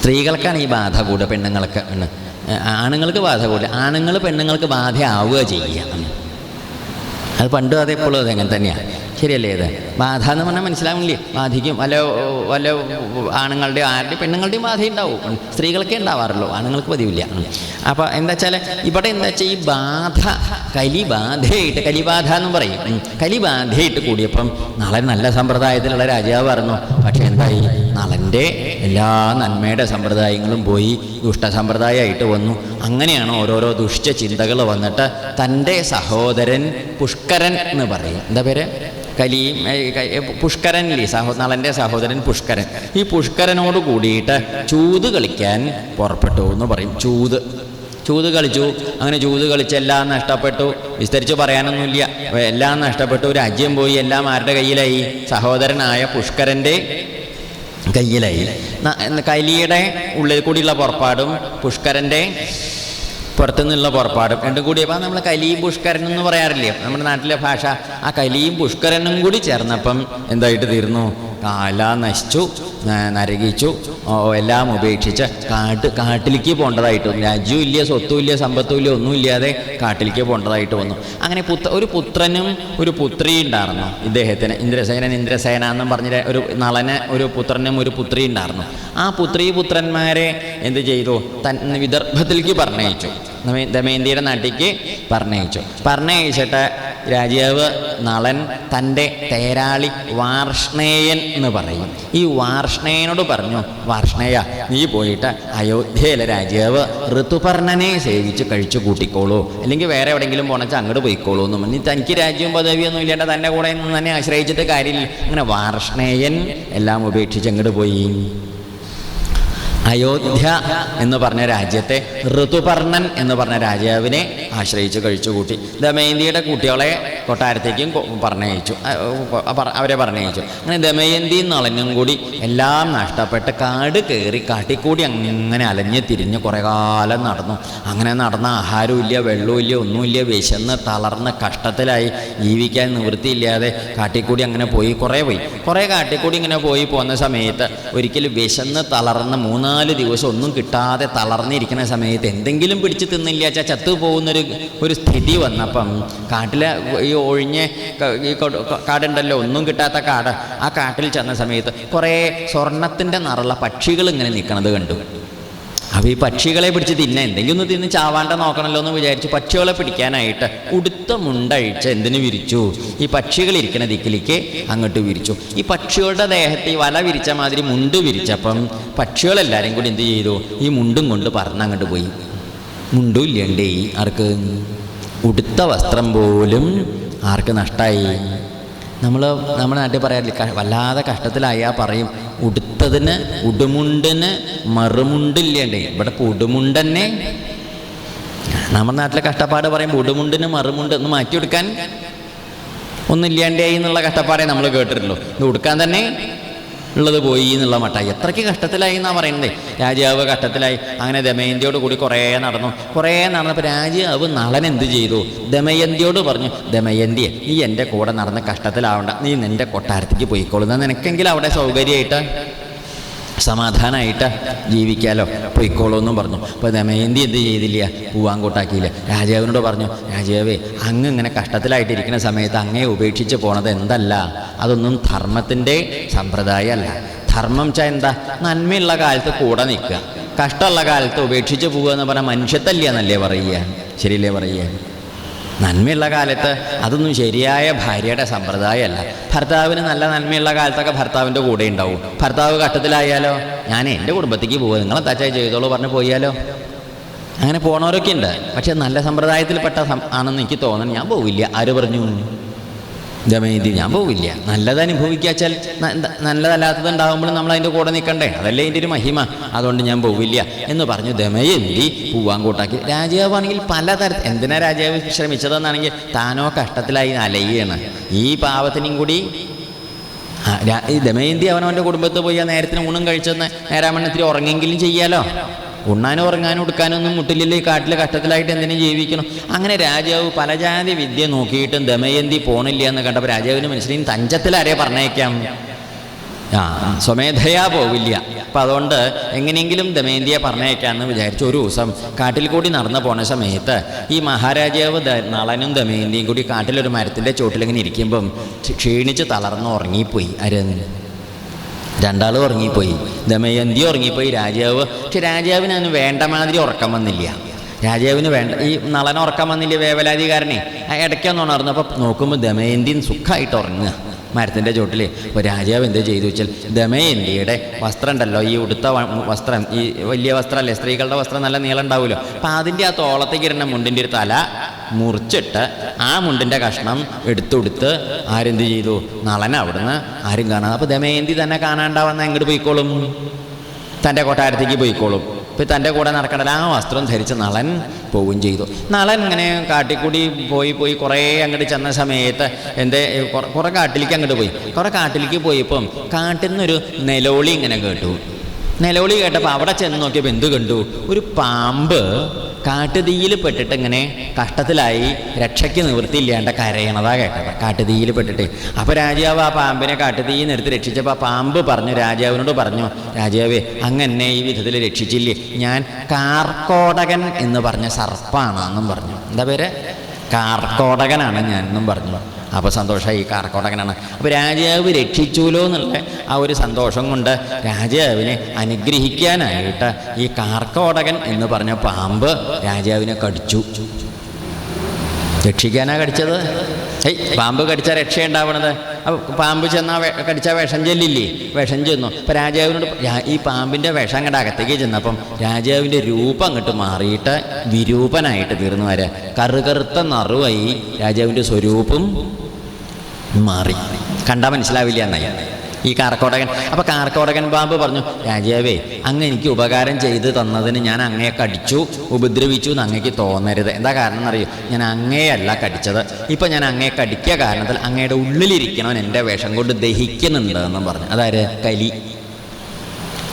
സ്ത്രീകൾക്കാണ് ഈ ബാധ കൂടുക പെണ്ണുങ്ങൾക്ക്. ആണ്. ആണുങ്ങൾക്ക് ബാധ കൂടില്ല ആണുങ്ങൾ പെണ്ണുങ്ങൾക്ക് ബാധയാവുക ചെയ്യുക. അത് പണ്ടും അതെപ്പോഴും അത് അങ്ങനെ തന്നെയാണ് ശരിയല്ലേ ഇത്? ബാധ എന്ന് പറഞ്ഞാൽ മനസ്സിലാവില്ലേ ബാധിക്കും വല്ല വല്ല ആണുങ്ങളുടെയും ആരുടെയും പെണ്ണുങ്ങളുടെയും ബാധ ഉണ്ടാവും. സ്ത്രീകൾക്കേ ഉണ്ടാവാറുള്ളൂ. ആണുങ്ങൾക്ക് പതിവില്ല. അപ്പോൾ എന്താ വെച്ചാൽ ഇവിടെ എന്താ വെച്ചാൽ ഈ ബാധ കലിബാധയായിട്ട് കലിബാധ എന്ന് പറയും. കലിബാധയായിട്ട് കൂടിയപ്പം നളൻ നല്ല സമ്പ്രദായത്തിലുള്ള രാജാവ് പറഞ്ഞു പക്ഷേ എന്തായി? നളന്റെ എല്ലാ നന്മയുടെ സമ്പ്രദായങ്ങളും പോയി ദുഷ്ടസമ്പ്രദായമായിട്ട് വന്നു. അങ്ങനെയാണ് ഓരോരോ ദുഷ്ട ചിന്തകൾ വന്നിട്ട് തന്റെ സഹോദരൻ പുഷ്കരൻ എന്ന് പറയും. എന്താ പേര്? കലിയും ഏ, ക- പുഷ്കരനില്ലേ സഹോ നളന്റെ സഹോദരൻ പുഷ്കരൻ. ഈ പുഷ്കരനോട് കൂടിയിട്ട് ചൂത് കളിക്കാൻ പുറപ്പെട്ടു എന്ന് പറയും. ചൂത്. ചൂത് കളിച്ചു. അങ്ങനെ ചൂത് കളിച്ച് എല്ലാം നഷ്ടപ്പെട്ടു. വിസ്തരിച്ച് പറയാനൊന്നുമില്ല. എല്ലാം നഷ്ടപ്പെട്ടു. രാജ്യം പോയി. എല്ലാം ആരുടെ കയ്യിലായി? സഹോദരനായ പുഷ്കരന്റെ കയ്യിലായി. കലിയുടെ ഉള്ളിൽ കൂടിയുള്ള പുറപ്പാടും പുഷ്കരന്റെ പുറത്തുനിന്നുള്ള പുറപ്പാടും. രണ്ടും കൂടി അപ്പോൾ നമ്മൾ കലിയും പുഷ്കരനും എന്ന് പറയാറില്ലേ? നമ്മുടെ നാട്ടിലെ ഭാഷ. ആ കലിയും പുഷ്കരനും കൂടി ചേർന്നപ്പം എന്തായിട്ട് തീർന്നു? കാല നശിച്ചു നരകിച്ചു എല്ലാം ഉപേക്ഷിച്ച് കാട്ട് കാട്ടിലേക്ക് പോകേണ്ടതായിട്ട് വന്നു. രാജ്യവും ഇല്ല സ്വത്തും ഇല്ല സമ്പത്തും ഇല്ല ഒന്നും ഇല്ലാതെ കാട്ടിലേക്ക് പോകേണ്ടതായിട്ട് വന്നു. അങ്ങനെ പുത്ര ഒരു പുത്രനും ഒരു പുത്രി ഉണ്ടായിരുന്നു ഇദ്ദേഹത്തിന്. ഇന്ദ്രസേനൻ ഇന്ദ്രസേന എന്നും പറഞ്ഞ ഒരു നളന് ഒരു പുത്രനും ഒരു പുത്രി ഉണ്ടായിരുന്നു ആ പുത്രി പുത്രന്മാരെ എന്ത് ചെയ്തു? തൻ വിദർഭത്തിലേക്ക് പറഞ്ഞയച്ചു. ദമയന്തിയുടെ നാട്ടിക്ക് പറഞ്ഞയച്ചു. പറഞ്ഞയച്ചിട്ട് രാജാവ് നളൻ തന്റെ തേരാളി വാർഷ്ണേയൻ എന്ന് പറയും. ഈ വാർഷ്ണേയനോട് പറഞ്ഞു വാർഷ്ണേയ നീ പോയിട്ട് അയോധ്യയിലെ രാജാവ് ഋതുപർണനെ സേവിച്ച് കഴിച്ചു കൂട്ടിക്കോളൂ. അല്ലെങ്കിൽ വേറെ എവിടെയെങ്കിലും പോണച്ചാൽ അങ്ങോട്ട് പോയിക്കോളൂ എന്ന് പറഞ്ഞു തനിക്ക് രാജ്യവും പദവിയൊന്നും ഇല്ലാണ്ട് തന്റെ കൂടെ തന്നെ ആശ്രയിച്ചിട്ട് കാര്യമില്ല. അങ്ങനെ വാർഷ്ണേയൻ എല്ലാം ഉപേക്ഷിച്ച് അങ്ങോട്ട് പോയി. അയോധ്യ എന്ന് പറഞ്ഞ രാജ്യത്തെ ഋതുപർണൻ എന്ന് പറഞ്ഞ രാജാവിനെ ആശ്രയിച്ച് കഴിച്ചുകൂട്ടി. ദമയന്തിയുടെ കുട്ടികളെ കൊട്ടാരത്തേക്കും പറഞ്ഞയച്ചു. അവരെ പറഞ്ഞയച്ചു. അങ്ങനെ ദമയന്തിയും നളനും കൂടി എല്ലാം നഷ്ടപ്പെട്ട് കാട് കയറി കാട്ടിക്കൂടി അങ്ങനെ അലഞ്ഞ് തിരിഞ്ഞ് കുറേ കാലം നടന്നു. അങ്ങനെ നടന്ന ആഹാരമില്ല വെള്ളമില്ല ഒന്നുമില്ല. വിശന്ന് തളർന്ന് കഷ്ടത്തിലായി ജീവിക്കാൻ നിവൃത്തിയില്ലാതെ കാട്ടിക്കൂടി അങ്ങനെ പോയി കുറേ പോയി. കുറേ കാട്ടിക്കൂടി ഇങ്ങനെ പോയി പോകുന്ന സമയത്ത് ഒരിക്കലും വിശന്ന് തളർന്ന് മൂന്നാൽ ദിവസം ഒന്നും കിട്ടാതെ തളർന്നിരിക്കുന്ന സമയത്ത് എന്തെങ്കിലും പിടിച്ച് തിന്നില്ല ചത്തു പോകുന്നൊരു ഒരു സ്ഥിതി വന്നപ്പം കാട്ടിലെ ഈ ഒഴിഞ്ഞ ഈ കാടുണ്ടല്ലോ ഒന്നും കിട്ടാത്ത കാട്. ആ കാട്ടിൽ ചെന്ന സമയത്ത് കുറേ സ്വർണത്തിന്റെ നിറമുള്ള പക്ഷികൾ ഇങ്ങനെ നിൽക്കുന്നത് കണ്ടു. അപ്പോൾ ഈ പക്ഷികളെ പിടിച്ച് തിന്നെ എന്തെങ്കിലും ഒന്ന് തിന്ന് ചാവാണ്ട നോക്കണമല്ലോ എന്ന് വിചാരിച്ച് പക്ഷികളെ പിടിക്കാനായിട്ട് ഉടുത്ത മുണ്ടഴിച്ച് എന്തിനു വിരിച്ചു? ഈ പക്ഷികൾ ഇരിക്കുന്ന ദിക്കിലേക്ക് അങ്ങോട്ട് വിരിച്ചു. ഈ പക്ഷികളുടെ ദേഹത്ത് ഈ വല വിരിച്ച മാതിരി മുണ്ട് വിരിച്ചപ്പം പക്ഷികളെല്ലാവരും കൂടി എന്ത് ചെയ്തു? ഈ മുണ്ടും കൊണ്ട് പറന്നങ്ങോട്ട് പോയി. മുണ്ടും ഇല്ലേണ്ടേ ആർക്ക്? ഉടുത്ത വസ്ത്രം പോലും ആർക്ക് നഷ്ടമായി നമ്മൾ നമ്മുടെ നാട്ടിൽ പറയാറില്ല വല്ലാതെ കഷ്ടത്തിലായാൽ പറയും ഉടുത്തതിന് ഉടുമുണ്ടിന് മറുമുണ്ടില്ലേണ്ടേ? ഇവിടെ ഉടുമുണ്ടന്നെ നമ്മുടെ നാട്ടിലെ കഷ്ടപ്പാട് പറയുമ്പോൾ ഉടുമുണ്ടിന് മറുമുണ്ട് ഒന്ന് മാറ്റിയെടുക്കാൻ ഒന്നില്ലാണ്ടായി എന്നുള്ള കഷ്ടപ്പാടേ നമ്മൾ കേട്ടിട്ടുള്ളൂ. ഇത് ഉടുക്കാൻ തന്നെ ഉള്ളത് പോയി എന്നുള്ള മട്ടായി എത്രയ്ക്ക് കഷ്ടത്തിലായി എന്നാണ് പറയുന്നത്? രാജാവ് കഷ്ടത്തിലായി. അങ്ങനെ ദമയന്തിയോട് കൂടി കുറേ നടന്നു. കുറേ നടന്നപ്പോൾ രാജാവ് നളൻ എന്ത് ചെയ്തു? ദമയന്തിയോട് പറഞ്ഞു ദമയന്തിയെ നീ എന്റെ കൂടെ നടന്ന് കഷ്ടത്തിലാവണ്ട. നീ നിന്റെ കൊട്ടാരത്തേക്ക് പോയിക്കോളൂ. നിനക്കെങ്കിലും അവിടെ സൗകര്യമായിട്ട്? സമാധാനമായിട്ട് ജീവിക്കാലോ? പൊയ്ക്കോളൂ എന്നും പറഞ്ഞു അപ്പോൾ ദമയന്തി എന്ത് ചെയ്തില്ല? പൂവാൻ കൂട്ടാക്കിയില്ല രാജാവിനോട് പറഞ്ഞു രാജാവേ അങ്ങ് ഇങ്ങനെ കഷ്ടത്തിലായിട്ടിരിക്കുന്ന സമയത്ത് അങ്ങേ ഉപേക്ഷിച്ച് പോണത് എന്തല്ല? അതൊന്നും ധർമ്മത്തിന്റെ സമ്പ്രദായമല്ല. ധർമ്മം ച എന്താ? നന്മയുള്ള കാലത്ത് കൂടെ നിൽക്കുക. കഷ്ടമുള്ള കാലത്ത് ഉപേക്ഷിച്ച് പോവുക എന്ന് പറഞ്ഞാൽ മനുഷ്യത്തല്ല എന്നല്ലേ പറയുക? ശരിയല്ലേ പറയുക? നന്മയുള്ള കാലത്ത് അതൊന്നും ശരിയായ ഭാര്യയുടെ സമ്പ്രദായമല്ല. ഭർത്താവിന് നല്ല നന്മയുള്ള കാലത്തൊക്കെ ഭർത്താവിന്റെ കൂടെ ഉണ്ടാവും. ഭർത്താവ് ഘട്ടത്തിലായാലോ? ഞാൻ എന്റെ കുടുംബത്തേക്ക് പോകുക നിങ്ങളെ തച്ചായി ചെയ്തോളൂ പറഞ്ഞ് പോയാലോ? അങ്ങനെ പോണവരൊക്കെ ഉണ്ട്. പക്ഷെ നല്ല സമ്പ്രദായത്തിൽപ്പെട്ട ആണെന്ന് എനിക്ക് തോന്നുന്നു ഞാൻ പോവില്ല. ആര് പറഞ്ഞു? ദമയന്തി ഞാൻ പോവില്ല. നല്ലത് അനുഭവിക്കാച്ചാൽ നല്ലതല്ലാത്തത് ഉണ്ടാകുമ്പോഴും നമ്മൾ അതിന്റെ കൂടെ നിൽക്കണ്ടേ? അതല്ലേ ഇതിന്റെ ഒരു മഹിമ. അതുകൊണ്ട് ഞാൻ പോവില്ല എന്ന് പറഞ്ഞു ദമയന്തി പൂവാൻ കൂട്ടാക്കി രാജാവാണെങ്കിൽ പലതരത്തിൽ എന്തിനാ രാജാവ് ശ്രമിച്ചതെന്നാണെങ്കിൽ താനോ കഷ്ടത്തിലായി അലയുകയാണ്. ഈ പാവത്തിനും കൂടി ഈ ദമയന്തി അവനവന്റെ കുടുംബത്തിൽ പോയി ആ നേരത്തിന് ഊണും കഴിച്ചെന്ന് നേരാമണ്ണത്തിൽ ഉറങ്ങെങ്കിലും ചെയ്യാലോ? ഉണ്ണാനും ഉറങ്ങാനും ഉടുക്കാനൊന്നും മുട്ടിലില്ല? ഈ കാട്ടിലെ കഷ്ടത്തിലായിട്ട് എന്തിനും ജീവിക്കണം. അങ്ങനെ രാജാവ് പലജാതി വിദ്യ നോക്കിയിട്ടും ദമയന്തി പോണില്ല എന്ന് കണ്ടപ്പോൾ രാജാവിന് മനസ്സിലായി തഞ്ചത്തിലാരെ പറഞ്ഞേക്കാം? ആ സ്വമേധയാ പോവില്ല. അപ്പം അതുകൊണ്ട് എങ്ങനെയെങ്കിലും ദമേന്തിയെ പറഞ്ഞേക്കാമെന്ന് വിചാരിച്ചു ഒരു ദിവസം കാട്ടിൽ കൂടി നടന്നു പോണ സമയത്ത് ഈ മഹാരാജാവ് നളനും ദമേന്തിയും കൂടി കാട്ടിലൊരു മരത്തിന്റെ ചോട്ടിലിങ്ങനെ ഇരിക്കുമ്പം ക്ഷീണിച്ച് തളർന്ന് ഉറങ്ങിപ്പോയി. ആരെന്ന് രണ്ടാളും ഉറങ്ങിപ്പോയി. ദമയന്തി ഉറങ്ങിപ്പോയി. രാജാവ് പക്ഷെ രാജാവിന് അതിന് വേണ്ട മാതിരി ഉറക്കം വന്നില്ല. രാജാവിന് വേണ്ട ഈ നളൻ ഉറക്കം വന്നില്ല വേവലാധികാരനെ ഇടയ്ക്കൊന്നുണർന്നു അപ്പം നോക്കുമ്പോൾ ദമയന്തി സുഖമായിട്ട് ഉറങ്ങുക. മരത്തിന്റെ ചോട്ടിൽ ഇപ്പോൾ രാജാവ് എന്ത് ചെയ്തു വെച്ചാൽ ദമയന്തിയുടെ വസ്ത്രം ഉണ്ടല്ലോ ഈ ഉടുത്ത വസ്ത്രം ഈ വലിയ വസ്ത്രമല്ലേ സ്ത്രീകളുടെ വസ്ത്രം നല്ല നീളം ഉണ്ടാവുമല്ലോ. അപ്പം അതിന്റെ ആ തോളത്തേക്ക് ഇരുന്ന മുണ്ടിന്റെ ഒരു തല മുറിച്ചിട്ട് ആ മുണ്ടിന്റെ കഷ്ണം എടുത്തുടുത്ത് ആരെന്ത് ചെയ്തു? നളൻ അവിടുന്ന് ആരും കാണാതെ അപ്പോൾ ദമയന്തി തന്നെ കാണാണ്ടാവുന്ന എങ്ങോട്ട് പോയിക്കോളും. തന്റെ കൊട്ടാരത്തേക്ക് പോയിക്കോളും. ഇപ്പം തന്റെ കൂടെ നടക്കണ്ടല്ല ആ വസ്ത്രം ധരിച്ച് നളൻ പോവുകയും ചെയ്തു. നളൻ ഇങ്ങനെ കാട്ടിക്കൂടി പോയി പോയി കുറേ അങ്ങോട്ട് ചെന്ന സമയത്ത് കുറെ- കുറേ കാട്ടിലേക്ക് അങ്ങോട്ട് പോയി. കുറേ കാട്ടിലേക്ക് പോയപ്പം കാട്ടിൽ നിന്നൊരു നിലവിളി ഇങ്ങനെ കേട്ടു. നിലവിളി കേട്ടപ്പോൾ അവിടെ ചെന്ന് നോക്കിയപ്പോൾ എന്ത് കണ്ടു? ഒരു പാമ്പ് കാട്ടുതീയിൽ പെട്ടിട്ട് ഇങ്ങനെ കഷ്ടത്തിലായി രക്ഷയ്ക്ക് നിവൃത്തിയില്ലാണ്ട് കരയണതാ കേട്ടത്. കാട്ടുതീയിൽ പെട്ടിട്ട്. അപ്പോൾ രാജാവ് ആ പാമ്പിനെ കാട്ടുതീയിൽ നിന്ന് എടുത്ത് രക്ഷിച്ചപ്പോൾ ആ പാമ്പ് പറഞ്ഞു രാജാവിനോട് പറഞ്ഞു രാജാവേ അങ്ങനെ ഈ വിധത്തിൽ രക്ഷിച്ചില്ലേ? ഞാൻ കാർക്കോടകൻ എന്ന് പറഞ്ഞ സർപ്പാണ് എന്നും പറഞ്ഞു. എന്താ പേര്? കാർക്കോടകനാണ് ഞാൻ എന്നും പറഞ്ഞു. അപ്പോൾ സന്തോഷമായി കാർക്കോടകനാണ്. അപ്പോൾ രാജാവ് രക്ഷിച്ചുല്ലോ എന്നുള്ള ആ ഒരു സന്തോഷം കൊണ്ട് രാജാവിനെ അനുഗ്രഹിക്കാനായിട്ട് ഈ കാർക്കോടകൻ എന്ന് പറഞ്ഞ പാമ്പ് രാജാവിനെ കടിച്ചു. രക്ഷിക്കാനാണ് കടിച്ചത്? ഏയ് പാമ്പ് കടിച്ചാൽ രക്ഷയുണ്ടാവണത്? പാമ്പ് ചെന്നാ കടിച്ച വിഷം ചെല്ലില്ലേ? വിഷം ചെന്നു. അപ്പം രാജാവിനോട് ഈ പാമ്പിന്റെ വിഷം അങ്ങോട്ട് അകത്തേക്ക് ചെന്നപ്പം രാജാവിന്റെ രൂപം അങ്ങോട്ട് മാറിയിട്ട് വിരൂപനായിട്ട് തീർന്നു വരെ കറുകറുത്ത നറുവായി രാജാവിന്റെ സ്വരൂപം മാറി. കണ്ടാൽ മനസ്സിലാവില്ല എന്നായി ഈ കാർക്കോടകൻ. അപ്പോൾ കാർക്കോടകൻ ബാബു പറഞ്ഞു രാജാവേ അങ്ങ് എനിക്ക് ഉപകാരം ചെയ്ത് തന്നതിന് ഞാൻ അങ്ങയെ കടിച്ചു ഉപദ്രവിച്ചു എന്ന് അങ്ങേക്ക് തോന്നരുത്. എന്താ കാരണം എന്നറിയോ? ഞാൻ അങ്ങേയല്ല കടിച്ചത്. ഇപ്പൊ ഞാൻ അങ്ങയെ കടിക്കുക കാരണത്തിൽ അങ്ങയുടെ ഉള്ളിലിരിക്കണവൻ എന്റെ വേഷം കൊണ്ട് ദഹിക്കുന്നുണ്ട് എന്നും പറഞ്ഞു. അതായത് കലി.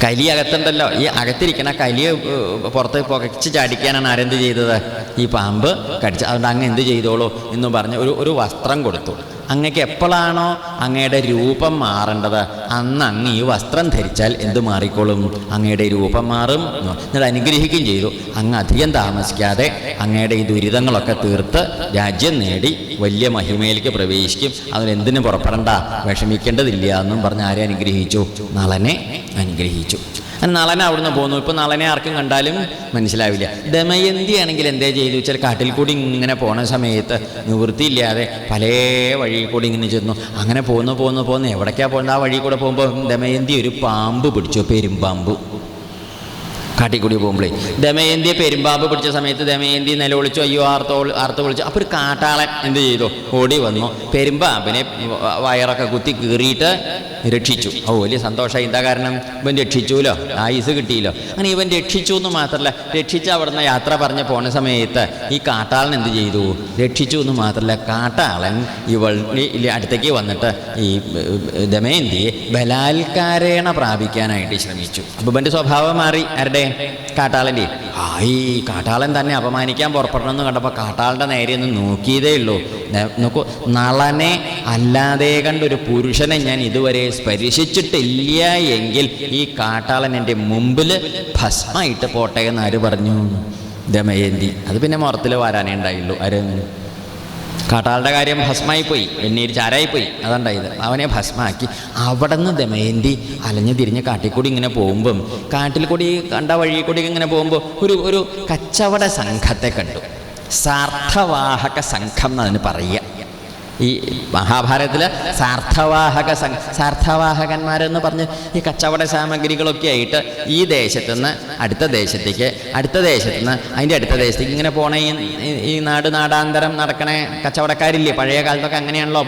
കലി അകത്തുണ്ടല്ലോ. ഈ അകത്തിരിക്കണ കലിയെ പുറത്ത് പുകച്ച് ചാടിക്കാനാണ് ആരെന്ത് ചെയ്തത്? ഈ പാമ്പ് കടിച്ച. അതുകൊണ്ട് അങ്ങ് എന്ത് ചെയ്തോളൂ എന്ന് പറഞ്ഞ് ഒരു ഒരു വസ്ത്രം കൊടുത്തു. അങ്ങക്ക് എപ്പോഴാണോ അങ്ങയുടെ രൂപം മാറേണ്ടത് അന്ന് അങ്ങ് ഈ വസ്ത്രം ധരിച്ചാൽ എന്ത് മാറിക്കോളും? അങ്ങയുടെ രൂപം മാറും. എന്നിട്ട് അനുഗ്രഹിക്കുകയും ചെയ്തു. അങ്ങ് അധികം താമസിക്കാതെ അങ്ങയുടെ ഈ ദുരിതങ്ങളൊക്കെ തീർത്ത് രാജ്യം നേടി വലിയ മഹിമയിലേക്ക് പ്രവേശിക്കും. അതിനെന്തിനും പുറപ്പെടണ്ട വിഷമിക്കേണ്ടതില്ല എന്നും പറഞ്ഞ് ആരെ അനുഗ്രഹിച്ചു? നളനെ അനുഗ്രഹിച്ചു. നളനെ അവിടുന്ന് പോന്നു. ഇപ്പം നളനെ ആർക്കും കണ്ടാലും മനസ്സിലാവില്ല. ദമയന്തി ആണെങ്കിൽ എന്തേ ചെയ്തു? വെച്ചാൽ കാട്ടിൽ കൂടി ഇങ്ങനെ പോണ സമയത്ത് നിവൃത്തിയില്ലാതെ പല വഴി കൂടി ഇങ്ങനെ ചെന്നു. അങ്ങനെ പോന്നു പോന്നു പോന്നു. എവിടേക്കാ പോകുന്നത് ആ വഴി കൂടെ പോകുമ്പോൾ ദമയന്തി ഒരു പാമ്പ് പിടിച്ചു. പെരുമ്പാമ്പ്. കാട്ടിൽ കൂടി പോകുമ്പോഴേ ദമയന്തിയെ പെരുമ്പാമ്പ് പിടിച്ച സമയത്ത് ദമയന്തി നിലവിളിച്ചു. അയ്യോ ആർത്തോ ആർത്ത് വിളിച്ചു. അപ്പോൾ ഒരു കാട്ടാളൻ എന്ത് ചെയ്തു? ഓടി വന്നു. പെരുമ്പാമ്പിനെ വയറൊക്കെ കുത്തി കീറിയിട്ട് രക്ഷിച്ചു. ഓ വലിയ സന്തോഷമായി എന്താ കാരണം? ഇവൻ രക്ഷിച്ചുല്ലോ ആയുസ് കിട്ടിയില്ലോ. അങ്ങനെ ഇവൻ രക്ഷിച്ചു എന്ന് മാത്രമല്ല രക്ഷിച്ച അവിടുന്ന് യാത്ര പറഞ്ഞ് പോണ സമയത്ത് ഈ കാട്ടാളൻ എന്ത് ചെയ്തു? രക്ഷിച്ചു എന്ന് മാത്രമല്ല കാട്ടാളൻ ഇവൾ അടുത്തേക്ക് വന്നിട്ട് ഈ ദമയന്തിയെ ബലാത്കാരേണ പ്രാപിക്കാനായിട്ട് ശ്രമിച്ചു. അപ്പോൾ ഇവന്റെ സ്വഭാവം മാറി. ആരുടെ? കാട്ടാളന്റെ ആ ഈ കാട്ടാളൻ തന്നെ അപമാനിക്കാൻ പുറപ്പെടണമെന്ന് കണ്ടപ്പോൾ കാട്ടാളന്റെ നേരെ ഒന്ന് നോക്കിയതേ ഉള്ളൂ. നോക്കൂ നളനെ അല്ലാതെ കണ്ടൊരു പുരുഷനെ ഞാൻ ഇതുവരെ സ്പർശിച്ചിട്ടില്ല എങ്കിൽ ഈ കാട്ടാളൻ എന്റെ മുമ്പിൽ ഭസ്മായിട്ട് പോട്ടെ എന്ന് ആര് പറഞ്ഞു? ദമയന്തി അത് പിന്നെ മുറത്തിൽ വരാനേ ഉണ്ടായുള്ളൂ. ആര്? കാട്ടാളുടെ കാര്യം ഭസ്മായി പോയി വെണ്ണീര് ചാരായി പോയി അതുണ്ടായത് അവനെ ഭസ്മാക്കി. അവിടെ നിന്ന് ദമയന്തി അലഞ്ഞു തിരിഞ്ഞ് കാട്ടിക്കൂടി ഇങ്ങനെ പോകുമ്പം കാട്ടിൽ കൂടി കണ്ട വഴി കൂടി ഇങ്ങനെ പോകുമ്പോൾ ഒരു ഒരു കച്ചവട സംഘത്തെ കണ്ടു. സാർത്ഥവാഹക സംഘം എന്നതിന് പറയുക. ഈ മഹാഭാരതത്തിൽ സാർത്ഥവാഹക സം സാർത്ഥവാഹകന്മാരെന്ന് പറഞ്ഞ് ഈ കച്ചവട സാമഗ്രികളൊക്കെ ആയിട്ട് ഈ ദേശത്തു നിന്ന് അടുത്ത ദേശത്തേക്ക് അടുത്ത ദേശത്തു നിന്ന് അതിന്റെ അടുത്ത ദേശത്തേക്ക് ഇങ്ങനെ പോണേ. ഈ നാട് നാടാന്തരം നടക്കണ. കച്ചവടക്കാരില്ലേ? പഴയ കാലത്തൊക്കെ അങ്ങനെയാണല്ലോ.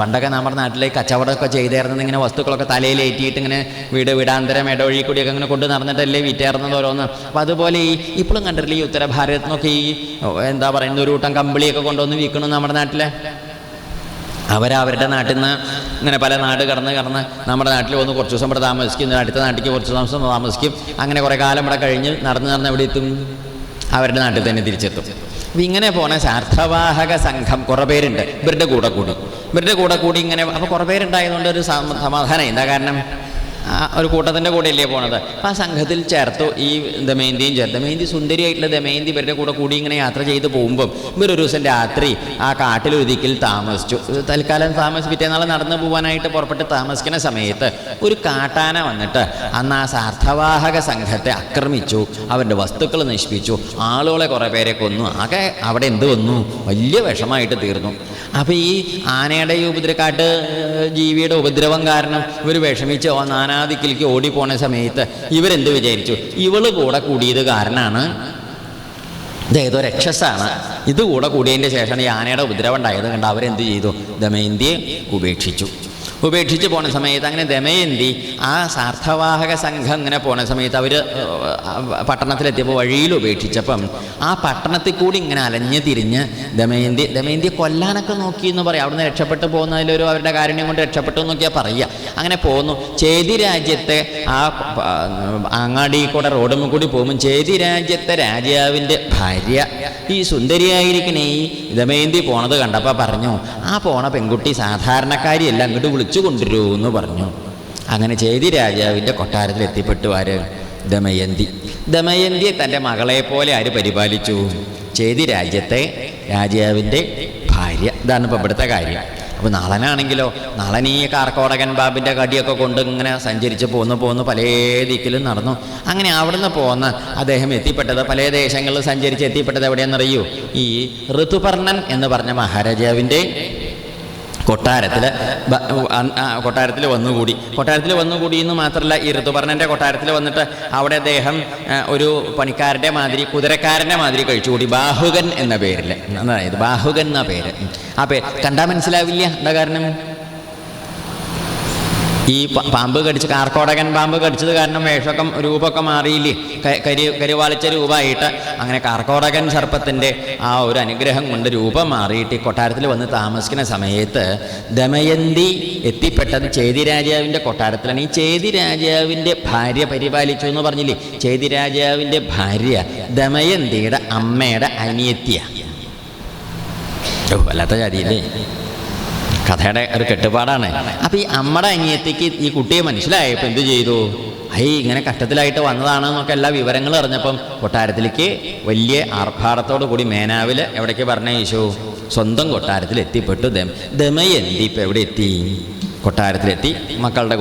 പണ്ടൊക്കെ നമ്മുടെ നാട്ടിലേക്ക് കച്ചവടമൊക്കെ ചെയ്തേർന്നത് ഇങ്ങനെ വസ്തുക്കളൊക്കെ തലയിലേറ്റിയിട്ട് ഇങ്ങനെ വീട് വീടാന്തരം ഇടവഴി കൂടിയൊക്കെ ഇങ്ങനെ കൊണ്ട് നടന്നിട്ടല്ലേ വിറ്റേർന്നത് ഓരോന്ന്. അപ്പോൾ അതുപോലെ ഈ ഇപ്പോഴും കണ്ടിട്ടില്ലേ ഈ ഉത്തര ഭാരതത്തിൽ നിന്നൊക്കെ ഈ എന്താ പറയുന്നത് ഒരു കൂട്ടം കമ്പിളിയൊക്കെ കൊണ്ടുവന്ന് വിൽക്കണം നമ്മുടെ നാട്ടിലെ? അവരവരുടെ നാട്ടിൽ നിന്ന് ഇങ്ങനെ പല നാട് കടന്ന് കടന്ന് നമ്മുടെ നാട്ടിൽ വന്ന് കുറച്ച് ദിവസം ഇവിടെ താമസിക്കും അടുത്ത നാട്ടിലേക്ക് കുറച്ച് ദിവസം താമസിക്കും. അങ്ങനെ കുറേ കാലം ഇവിടെ കഴിഞ്ഞ് നടന്ന് നടന്ന് എവിടെ എത്തും? അവരുടെ നാട്ടിൽ തന്നെ തിരിച്ചെത്തും. അപ്പം ഇങ്ങനെ പോണ ശാർത്ഥവാഹക സംഘം കുറേ പേരുണ്ട്. ഇവരുടെ കൂടെ കൂടി. ഇവരുടെ കൂടെ കൂടി ഇങ്ങനെ അപ്പോൾ കുറേ പേരുണ്ടായതുകൊണ്ട് ഒരു സമ- സമാധാനം. എന്താ കാരണം? ആ ഒരു കൂട്ടത്തിന്റെ കൂടെയല്ലേ പോണത്. അപ്പോൾ ആ സംഘത്തിൽ ചേർത്തു ഈ ദമയന്തിയും ചേർത്ത് ദമയന്തി സുന്ദരിയായിട്ടുള്ള ദമയന്തി ഇവരുടെ കൂടെ കൂടി ഇങ്ങനെ യാത്ര ചെയ്ത് പോകുമ്പം ഇവരൊരു ദിവസം രാത്രി ആ കാട്ടിലൊരുതിക്കിൽ താമസിച്ചു. തൽക്കാലം താമസിച്ച് പിറ്റേന്നാൾ നടന്നു പോകാനായിട്ട് പുറപ്പെട്ട് താമസിക്കുന്ന സമയത്ത് ഒരു കാട്ടാന വന്നിട്ട് അന്ന് ആ സാർത്ഥവാഹക സംഘത്തെ ആക്രമിച്ചു അവരുടെ വസ്തുക്കൾ നശിപ്പിച്ചു ആളുകളെ കുറേ പേരെ കൊന്നു. ആകെ അവിടെ എന്ത് വന്നു? വലിയ വിഷമായിട്ട് തീർന്നു. അപ്പോൾ ഈ ആനയുടെ ഈ ഉപദ്രവക്കാട്ട് ജീവിയുടെ ഉപദ്രവം കാരണം ഇവർ വിഷമിച്ച് ആ നാനാദിക്കിലേക്ക് ഓടിപ്പോണ സമയത്ത് ഇവരെന്ത് വിചാരിച്ചു? ഇവൾ കൂടെ കൂടിയത് കാരണമാണ് ഇതേതോ രക്ഷസാണ്. ഇത് കൂടെ കൂടിയതിന്റെ ശേഷമാണ് ഈ ആനയുടെ ഉപദ്രവം ഉണ്ടായത്. കണ്ട് അവരെന്ത് ചെയ്തു? ദമയന്തിയെ ഉപേക്ഷിച്ചു. ഉപേക്ഷിച്ച് പോണ സമയത്ത് അങ്ങനെ ദമയന്തി ആ സാർത്ഥവാഹക സംഘം ഇങ്ങനെ പോണ സമയത്ത് അവർ പട്ടണത്തിലെത്തിയപ്പോൾ വഴിയിൽ ഉപേക്ഷിച്ചപ്പം ആ പട്ടണത്തിൽ കൂടി ഇങ്ങനെ അലഞ്ഞ് തിരിഞ്ഞ് ദമയന്തി ദമയന്തിയെ കൊല്ലാനൊക്കെ നോക്കി എന്ന് പറയാം. അവിടുന്ന് രക്ഷപ്പെട്ട് പോകുന്നതിലൊരു അവരുടെ കാരുണ്യം കൊണ്ട് രക്ഷപ്പെട്ടു നോക്കിയാൽ പറയുക. അങ്ങനെ പോകുന്നു ചേതി രാജ്യത്തെ ആ അങ്ങാടി കൂടെ റോഡും കൂടി പോകുമ്പോൾ ചേതി രാജ്യത്തെ രാജാവിന്റെ ഭാര്യ ഈ സുന്ദരിയായിരിക്കണേ. ഈ ദമയന്തി പോണത് കണ്ടപ്പോൾ പറഞ്ഞു ആ പോണ പെൺകുട്ടി സാധാരണക്കാരിയല്ല അങ്ങോട്ട് വിളിച്ചു കൊണ്ടുവരൂ എന്ന് പറഞ്ഞു. അങ്ങനെ ചേതി രാജാവിന്റെ കൊട്ടാരത്തിൽ എത്തിപ്പെട്ടു ആര്? ദമയന്തി. ദമയന്തിയെ തന്റെ മകളെ പോലെ ആര് പരിപാലിച്ചു? ചേതി രാജ്യത്തെ രാജാവിന്റെ ഭാര്യ. ഇതാണ് ഇപ്പോൾ ഇവിടുത്തെ കാര്യം. അപ്പോൾ നളനാണെങ്കിലോ നളൻ ഈ കാർക്കോടകൻ ബാബിന്റെ കടിയൊക്കെ കൊണ്ട് ഇങ്ങനെ സഞ്ചരിച്ച് പോന്നു പോന്നു പല ദിക്കിലും നടന്നു. അങ്ങനെ അവിടുന്ന് പോന്ന് അദ്ദേഹം എത്തിപ്പെട്ടത് പല ദേശങ്ങളിൽ സഞ്ചരിച്ച് എത്തിപ്പെട്ടത് എവിടെയെന്നറിയൂ ഈ ഋതുപർണൻ എന്ന് പറഞ്ഞ മഹാരാജാവിന്റെ കൊട്ടാരത്തിൽ കൊട്ടാരത്തിൽ വന്നുകൂടി കൊട്ടാരത്തിൽ വന്നുകൂടി. എന്ന് മാത്രമല്ല ഈ ഋതുപർണന്റെ കൊട്ടാരത്തിൽ വന്നിട്ട് അവിടെ അദ്ദേഹം ഒരു പണിക്കാരന്റെ മാതിരി കുതിരക്കാരന്റെ മാതിരി കഴിച്ചുകൂടി. ബാഹുകൻ എന്ന പേരിൽ അതായത് ബാഹുകൻ എന്ന പേര്. ആ പേര് കണ്ടാൽ മനസ്സിലാവില്ല എന്താ കാരണം? ഈ പാമ്പ് കടിച്ച് കാർക്കോടകൻ പാമ്പ് കടിച്ചത് കാരണം വേഷമൊക്കെ രൂപമൊക്കെ മാറിയില്ലേ? കരി കരിവാളിച്ച രൂപമായിട്ട് അങ്ങനെ കാർക്കോടകൻ സർപ്പത്തിന്റെ ആ ഒരു അനുഗ്രഹം കൊണ്ട് രൂപം മാറിയിട്ട് ഈ കൊട്ടാരത്തിൽ വന്ന് താമസിക്കുന്ന സമയത്ത് ദമയന്തി എത്തിപ്പെട്ടത് ചേതി രാജാവിന്റെ കൊട്ടാരത്തിലാണ്. ഈ ചേതി രാജാവിന്റെ ഭാര്യ പരിപാലിച്ചു എന്ന് പറഞ്ഞില്ലേ? ചേതി രാജാവിന്റെ ഭാര്യ ദമയന്തിയുടെ അമ്മയുടെ അനിയത്തിയാണ് വല്ലാത്ത ജാതിയില്ലേ? കഥയുടെ ഒരു കെട്ടുപാടാണ്. അപ്പോൾ ഈ അമ്മയുടെ അനിയത്തിക്ക് ഈ കുട്ടിയെ മനസ്സിലായപ്പോൾ എന്ത് ചെയ്തു? അയ്യ ഇങ്ങനെ കഷ്ടത്തിലായിട്ട് വന്നതാണെന്നൊക്കെ എല്ലാ വിവരങ്ങളും അറിഞ്ഞപ്പം കൊട്ടാരത്തിലേക്ക് വലിയ ആർഭാടത്തോടു കൂടി മേനാവിൽ എവിടേക്ക് പറഞ്ഞ യേശു? സ്വന്തം കൊട്ടാരത്തിൽ എത്തിപ്പെട്ടു ദം. ദമയന്തി ഇപ്പം എവിടെ എത്തി കൊട്ടാരത്തിലെത്തി മക്കളുടെ